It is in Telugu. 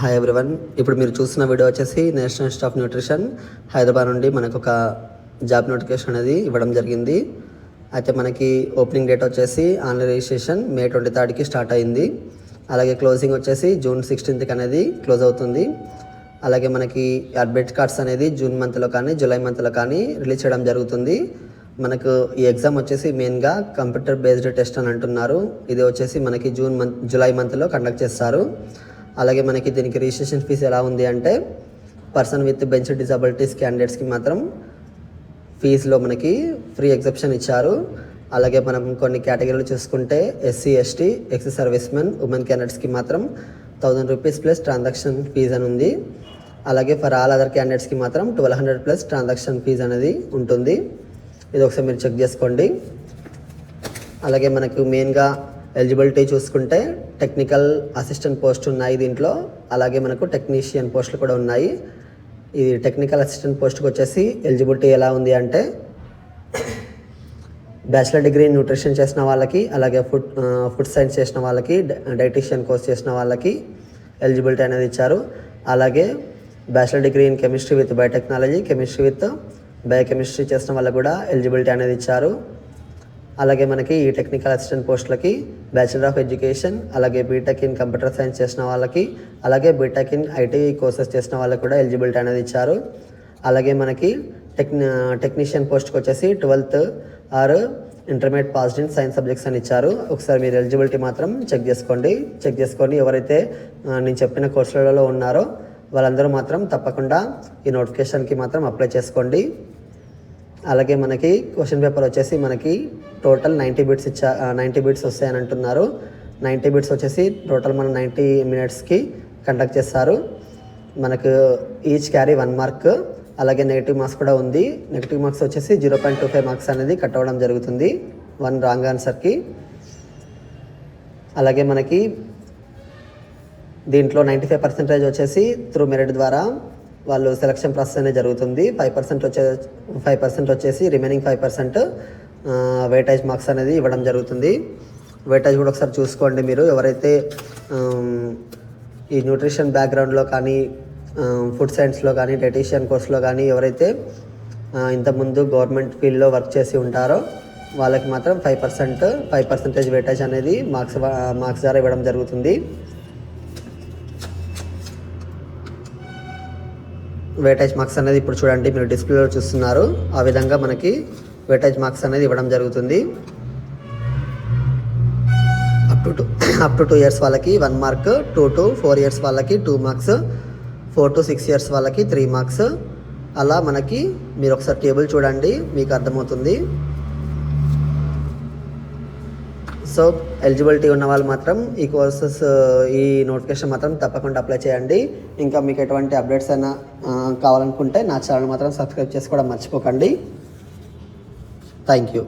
హాయ్ ఎవ్రీవన్ ఇప్పుడు మీరు చూసిన వీడియో వచ్చేసి national institute of nutrition Hyderabad నుండి మనకు ఒక జాబ్ నోటిఫికేషన్ అనేది ఇవ్వడం జరిగింది. అయితే మనకి ఓపెనింగ్ డేట్ వచ్చేసి ఆన్లైన్ రిజిస్ట్రేషన్ మే ట్వంటీ థర్డ్కి స్టార్ట్ అయింది. అలాగే క్లోజింగ్ వచ్చేసి జూన్ సిక్స్టీన్త్కి అనేది క్లోజ్ అవుతుంది. అలాగే మనకి అడ్మిట్ కార్డ్స్ అనేది జూన్ మంత్లో కానీ జూలై మంత్లో కానీ రిలీజ్ చేయడం జరుగుతుంది. మనకు ఈ ఎగ్జామ్ వచ్చేసి మెయిన్గా కంప్యూటర్ బేస్డ్ టెస్ట్ అని అంటున్నారు. ఇది వచ్చేసి మనకి జూన్ మంత్ జూలై మంత్లో కండక్ట్ చేస్తారు. అలాగే మనకి దీనికి రిజిస్ట్రేషన్ ఫీజు ఎలా ఉంది అంటే పర్సన్ విత్ బెంచ్ డిజబిలిటీస్ క్యాండిడేట్స్కి మాత్రం ఫీజులో మనకి ఫ్రీ ఎగ్జెప్షన్ ఇచ్చారు. అలాగే మనం కొన్ని కేటగిరీలు చూసుకుంటే SC ST ex servicemen women క్యాండిడేట్స్కి మాత్రం thousand rupees plus transaction fee అని ఉంది. అలాగే ఫర్ ఆల్ అదర్ క్యాండిడేట్స్కి మాత్రం twelve hundred plus transaction fee అనేది ఉంటుంది. ఇది ఒకసారి మీరు చెక్ చేసుకోండి. అలాగే మనకు మెయిన్గా ఎలిజిబిలిటీ చూసుకుంటే టెక్నికల్ అసిస్టెంట్ పోస్ట్ ఉన్నాయి దీంట్లో. అలాగే మనకు టెక్నీషియన్ పోస్టులు కూడా ఉన్నాయి. ఇది టెక్నికల్ అసిస్టెంట్ పోస్ట్కి వచ్చేసి ఎలిజిబిలిటీ ఎలా ఉంది అంటే బ్యాచిలర్ డిగ్రీ న్యూట్రిషన్ చేసిన వాళ్ళకి అలాగే ఫుడ్ ఫుడ్ సైన్స్ చేసిన వాళ్ళకి డైటీషియన్ కోర్స్ చేసిన వాళ్ళకి ఎలిజిబిలిటీ అనేది ఇచ్చారు. అలాగే bachelor degree in chemistry with biotechnology chemistry with biochemistry చేసిన వాళ్ళకి కూడా ఎలిజిబిలిటీ అనేది ఇచ్చారు. అలాగే మనకి ఈ టెక్నికల్ అసిస్టెంట్ పోస్టులకి బ్యాచిలర్ ఆఫ్ ఎడ్యుకేషన్ అలాగే బీటెక్ ఇన్ కంప్యూటర్ సైన్స్ చేసిన వాళ్ళకి అలాగే బీటెక్ ఇన్ ఐటీ కోర్సెస్ చేసిన వాళ్ళకి కూడా ఎలిజిబిలిటీ అనేది ఇచ్చారు. అలాగే మనకి టెక్ని టెక్నీషియన్ పోస్ట్కి వచ్చేసి twelfth or intermediate passed in science subjects అని ఇచ్చారు. ఒకసారి మీరు ఎలిజిబిలిటీ మాత్రం చెక్ చేసుకోండి. చెక్ చేసుకొని ఎవరైతే నేను చెప్పిన కోర్సులలో ఉన్నారో వాళ్ళందరూ మాత్రం తప్పకుండా ఈ నోటిఫికేషన్కి మాత్రం అప్లై చేసుకోండి. అలాగే మనకి క్వశ్చన్ పేపర్ వచ్చేసి మనకి టోటల్ నైంటీ బిట్స్ ఇచ్చా నైంటీ బిట్స్ వస్తాయని అంటున్నారు. నైంటీ బిట్స్ వచ్చేసి టోటల్ మనం నైంటీ మినిట్స్కి కండక్ట్ చేస్తారు. మనకు ఈచ్ క్యారీ వన్ మార్క్ అలాగే నెగిటివ్ మార్క్స్ కూడా ఉంది. నెగిటివ్ మార్క్స్ వచ్చేసి zero point two five marks అనేది కట్ అవ్వడం జరుగుతుంది వన్ రాంగ్ ఆన్సర్కి. అలాగే మనకి దీంట్లో నైంటీ ఫైవ్ పర్సెంటేజ్ వచ్చేసి త్రూ మెరిట్ ద్వారా వాళ్ళు సెలక్షన్ ప్రాసెస్ అనేది జరుగుతుంది. ఫైవ్ పర్సెంట్ వచ్చే ఫైవ్ పర్సెంట్ వచ్చేసి remaining five percent weightage marks అనేది ఇవ్వడం జరుగుతుంది. వెయిటేజ్ కూడా ఒకసారి చూసుకోండి మీరు. ఎవరైతే ఈ న్యూట్రిషన్ బ్యాక్గ్రౌండ్లో కానీ ఫుడ్ సైన్స్లో కానీ డైటీషియన్ కోర్స్లో కానీ ఎవరైతే ఇంతకుముందు గవర్నమెంట్ ఫీల్డ్లో వర్క్ చేసి ఉంటారో వాళ్ళకి మాత్రం five percent five percentage weightage అనేది మార్క్స్ మార్క్స్ ద్వారా ఇవ్వడం జరుగుతుంది. వేటేజ్ మార్క్స్ అనేది ఇప్పుడు చూడండి మీరు డిస్ప్లేలో చూస్తున్నారు. ఆ విధంగా మనకి వేటేజ్ మార్క్స్ అనేది ఇవ్వడం జరుగుతుంది. Up to two up to two years వాళ్ళకి one mark two to four years వాళ్ళకి two marks four to six years వాళ్ళకి త్రీ మార్క్స్ అలా మనకి మీరు ఒకసారి టేబుల్ చూడండి మీకు అర్థమవుతుంది. సో ఎలిజిబిలిటీ ఉన్న వాళ్ళు మాత్రం ఈ కోర్సెస్ ఈ నోటిఫికేషన్ మాత్రం తప్పకుండా అప్లై చేయండి. ఇంకా మీకు ఎటువంటి అప్డేట్స్ అయినా కావాలనుకుంటే నా ఛానల్ మాత్రం సబ్స్క్రైబ్ చేసుకోవడం మర్చిపోకండి. Thank you